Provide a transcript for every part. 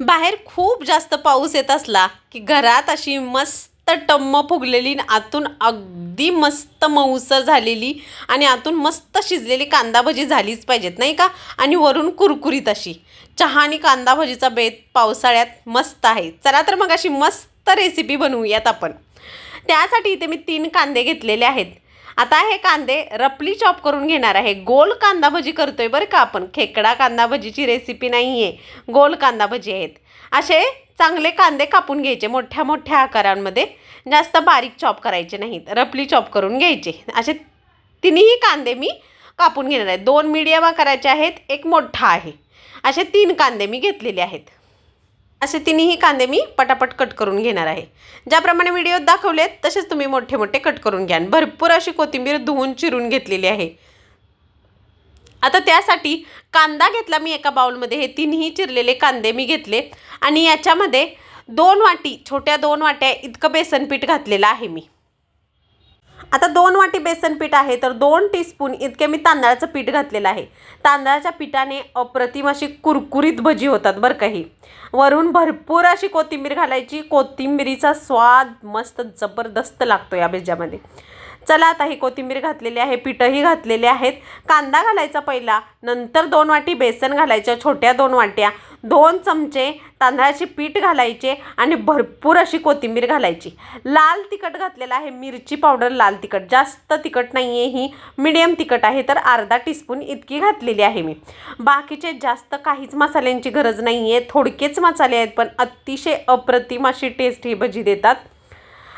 बाहेर खूप जास्त पाऊस येत असला की घरात अशी मस्त टम्म फुगलेली आणि आतून अगदी मस्त मऊसर झालेली आणि आतून मस्त शिजलेली कांदा भजी झालीच पाहिजेत नाही का? आणि वरून कुरकुरीत अशी. चहा आणि कांदा भजीचा बेत पावसाळ्यात मस्त आहे. चला तर मग अशी मस्त रेसिपी बनवूयात आपण. त्यासाठी इथे मी तीन कांदे घेतलेले आहेत. आता हे कांदे रपली चॉप करून घेणार आहे. गोल कांदा भजी करतोय बरं का आपण. खेकडा कांदा भजीची रेसिपी नाही आहे गोल कांदा भजी आहेत. असे चांगले कांदे कापून घ्यायचे मोठ्या मोठ्या आकारांमध्ये. जास्त बारीक चॉप करायचे नाहीत. रपली चॉप करून घ्यायचे. असे तिन्ही कांदे मी कापून घेणार आहे. दोन मीडियम आकाराचे आहेत. एक मोठा आहे. असे तीन कांदे मी घेतलेले आहेत. असे तिन्ही कांदे मी पटापट कट करून घेणार आहे. ज्याप्रमाणे व्हिडिओत दाखवलेत तसेच तुम्ही मोठे मोठे कट करून घ्या भरपूर अशी कोथिंबीर धुवून चिरून घेतलेली आहे. आता त्यासाठी कांदा घेतला मी एका बाउलमध्ये हे तिन्ही चिरलेले कांदे मी घेतले. आणि याच्यामध्ये दोन वाटी छोट्या दोन वाट्या इतकं बेसन पीठ घातलेलं आहे मी. आता दोन वाटी बेसन पीठ आहे तर दोन टीस्पून इतके मी तांदळाचं पीठ घातलेलं आहे. तांदळाच्या पिठाने अप्रतिम अशी कुरकुरीत भजी होतात बरं काही वरून भरपूर अशी कोथिंबीर घालायची. कोथिंबिरीचा स्वाद मस्त जबरदस्त लागतो या भज्यामध्ये. चला आता ही कोथिंबीर घातलेली आहे पिठंही घातलेले आहेत. कांदा घालायचा पहिला नंतर दोन वाटी बेसन घालायच्या छोट्या दोन वाट्या. दोन चमचे तांदळाचे पीठ घालायचे आणि भरपूर अशी कोथिंबीर घालायची. लाल तिखट घातलेलं आहे मिरची पावडर लाल तिखट. जास्त तिखट नाही आहे ही मिडियम तिखट आहे तर अर्धा टीस्पून इतकी घातलेली आहे मी. बाकीचे जास्त काहीच मसाल्यांची गरज नाही आहे थोडकेच मसाले आहेत पण अतिशय अप्रतिम अशी टेस्ट ही भजी देतात.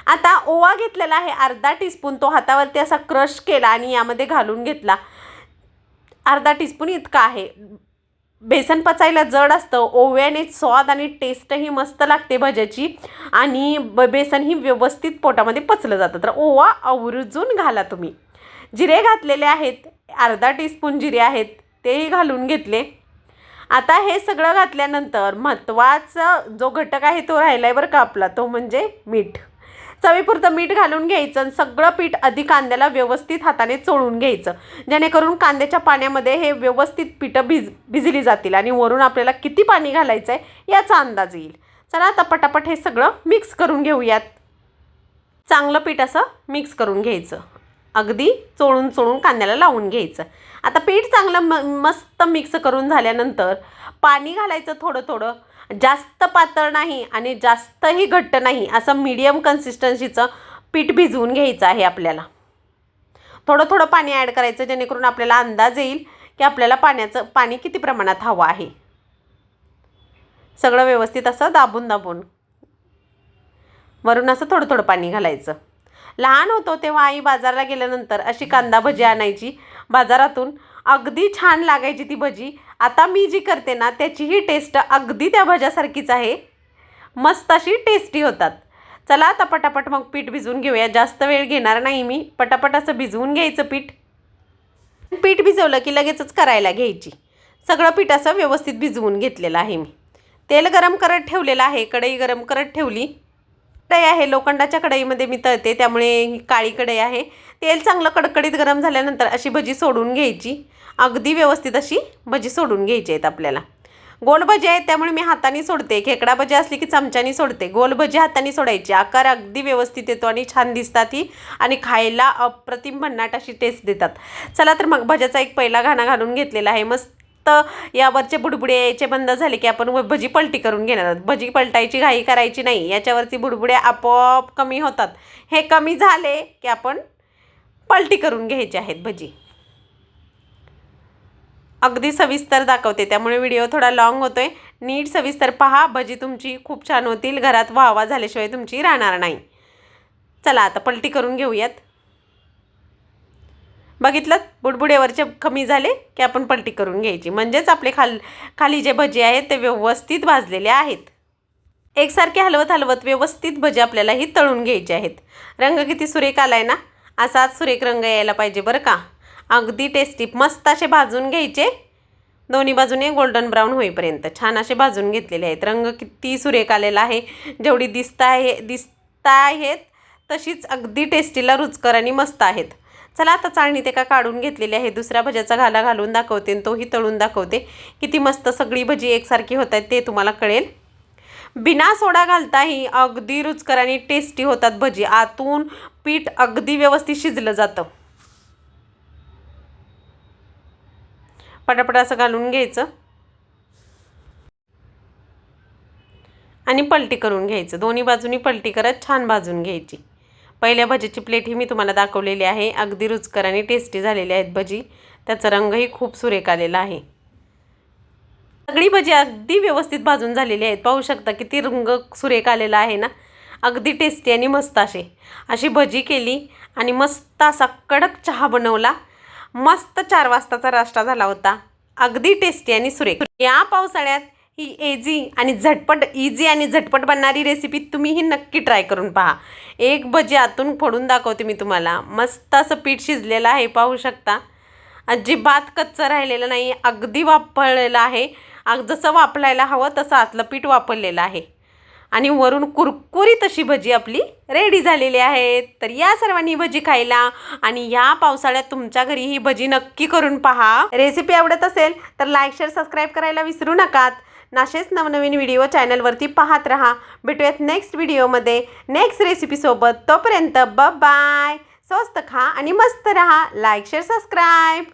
आता ओवा घेतलेला आहे अर्धा टीस्पून. तो हातावरती असा क्रश केला आणि यामध्ये घालून घेतला. अर्धा टीस्पून इतका आहे. बेसन पचायला जड असतं ओव्याने स्वाद आणि टेस्टही मस्त लागते भज्याची. आणि ब बेसनही व्यवस्थित पोटामध्ये पचलं जातं. तर ओवा आवर्जून घाला तुम्ही. जिरे घातलेले आहेत अर्धा टीस्पून जिरे आहेत तेही घालून घेतले. आता हे सगळं घातल्यानंतर महत्त्वाचा जो घटक आहे तो राहिला आहे बरं का आपला तो म्हणजे मीठ. चवीपुरतं मीठ घालून घ्यायचं आणि सगळं पीठ आधी कांद्याला व्यवस्थित हाताने चोळून घ्यायचं. जेणेकरून कांद्याच्या पाण्यामध्ये हे व्यवस्थित पिठं भिज भिजली जातील आणि वरून आपल्याला किती पाणी घालायचं आहे याचा अंदाज येईल. चला आता पटापट हे सगळं मिक्स करून घेऊयात. चांगलं पीठ असं मिक्स करून घ्यायचं. अगदी चोळून चोळून कांद्याला लावून घ्यायचं. आता पीठ चांगलं म मस्त मिक्स करून झाल्यानंतर पाणी घालायचं थोडं थोडं. जास्त पातळ नाही आणि जास्तही घट्ट नाही असं मीडियम कन्सिस्टन्सीचं पीठ भिजवून घ्यायचं आहे आपल्याला. थोडं थोडं पाणी ॲड करायचं जेणेकरून आपल्याला अंदाज येईल की आपल्याला पाण्याचं पाणी किती प्रमाणात हवं आहे. सगळं व्यवस्थित असं दाबून दाबून. वरून असं थोडं थोडं पाणी घालायचं. लहान होतो तेव्हा आई बाजारला गेल्यानंतर अशी कांदा भजी आणायची. बाजारातून अगदी छान लागायची ती भजी. आता मी जी करते ना त्याचीही टेस्ट अगदी त्या भज्यासारखीच आहे. मस्त अशी टेस्टी होतात. चला आता पटापट मग पीठ भिजवून घेऊया. जास्त वेळ घेणार नाही मी. पटापट असं भिजवून घ्यायचं पीठ. पीठ भिजवलं की लगेचच करायला घ्यायची. सगळं पीठ असं व्यवस्थित भिजवून घेतलेलं आहे मी. तेल गरम करत ठेवलेलं आहे. कढई गरम करत ठेवली. कढई आहे लोखंडाच्या कढईमध्ये मी तळते त्यामुळे काळी कढई आहे. तेल चांगलं कडकडीत गरम झाल्यानंतर अशी भजी सोडून घ्यायची. अगदी व्यवस्थित अशी भजी सोडून घ्यायची आहेत आपल्याला. गोल भजी आहेत त्यामुळे मी हाताने सोडते. खेकडा भजी असली की चमच्याने सोडते. गोल भजी हाताने सोडायची. आकार अगदी व्यवस्थित येतो आणि छान दिसतात ही. आणि खायला अप्रतिम भन्नाट अशी टेस्ट देतात. चला तर मग भज्याचा एक पहिला घाणा घालून घेतलेला आहे. मस्त यावरचे बुडबुडे यायचे बंद झाले की आपण भजी पलटी करून घेणार आहोत. भजी पलटायची घाई करायची नाही. याच्यावरती बुडबुडे आपोआप कमी होतात. हे कमी झाले की आपण पलटी करून घ्यायचे आहेत भजी. अगदी सविस्तर दाखवते. त्यामुळे व्हिडिओ थोडा लॉंग होतोय. नीट सविस्तर पहा. भजी तुमची खूप छान होतील. घरात वाहवा झाल्याशिवाय तुमची राहणार नाही. चला आता पलटी करून घेऊयात. बघितलं? बुडबुडेवरचे कमी झाले की आपण पलटी करून घ्यायची. म्हणजेच आपले खाल खाली जे भजे आहेत ते व्यवस्थित भाजलेले आहेत. एकसारखे हलवत हलवत व्यवस्थित भजे आपल्याला ही तळून घ्यायचे आहेत. रंग किती सुरेख आलाय ना? असाच सुरेख रंग यायला पाहिजे बरं का? अगदी टेस्टी मस्त असे भाजून घ्यायचे. दोन्ही बाजूने गोल्डन ब्राऊन होईपर्यंत छान असे भाजून घेतलेले आहेत. रंग किती सुरेख आलेला आहे. जेवढी दिसता आहे दिसता आहेत तशीच अगदी टेस्टीला रुचकर आणि मस्त आहेत. चला आता चाळणीत एका काढून घेतलेली आहे. दुसऱ्या भज्याचा घाला घालून दाखवते आणि तोही तळून दाखवते. किती मस्त सगळी भजी एकसारखी होत आहेत ते तुम्हाला कळेल. बिना सोडा घालताही अगदी रुचकर आणि टेस्टी होतात भजी. आतून पीठ अगदी व्यवस्थित शिजलं जातं. पटापट असं घालून घ्यायचं. आणि पलटी करून घ्यायचं. दोन्ही बाजूनी पलटी करत छान भाजून घ्यायची. पहिल्या भजीची प्लेट ही मी तुम्हाला दाखवलेली आहे. अगदी रुचकर आणि टेस्टी झालेली आहेत भजी. त्याचा रंगही खूप सुरेख आलेला आहे. सगळी भजी अगदी व्यवस्थित भाजून झालेली आहेत. पाहू शकता किती रंग सुरेख आलेला आहे ना? अगदी टेस्टी आणि मस्त असे. अशी भजी केली आणि मस्त असा कडक चहा बनवला. मस्त चार वाजताचा नाश्ता झाला होता. अगदी टेस्टी आणि सुरेख. या पावसाळ्यात ही एझी आणि झटपट इझी आणि झटपट बनणारी रेसिपी तुम्ही ही नक्की ट्राय करून पहा. एक भजी आतून फोडून दाखवते मी तुम्हाला. मस्त असं पीठ शिजलेलं आहे पाहू शकता. अजिबात कच्चं राहिलेलं नाही अगदी वापरलेलं आहे. अग जसं वापरायला हवं तसं आतलं पीठ वापरलेलं आहे. आणि वरून कुरकुरीत अशी भजी आपली रेडी झालेली आहे. तर या सर्वांनी भजी खायला आणि या पावसाळ्यात तुमच्या घरी ही भजी नक्की करून पहा. रेसिपी आवडत असेल तर लाईक शेअर सबस्क्राईब करायला विसरू नकात. नाशेच नवनवीन व्हिडिओ चॅनलवरती पाहत राहा. भेटूयात नेक्स्ट व्हिडिओमध्ये. नेक्स्ट रेसिपीसोबत तोपर्यंत ब बाय स्वस्त खा आणि मस्त रहा. Like share subscribe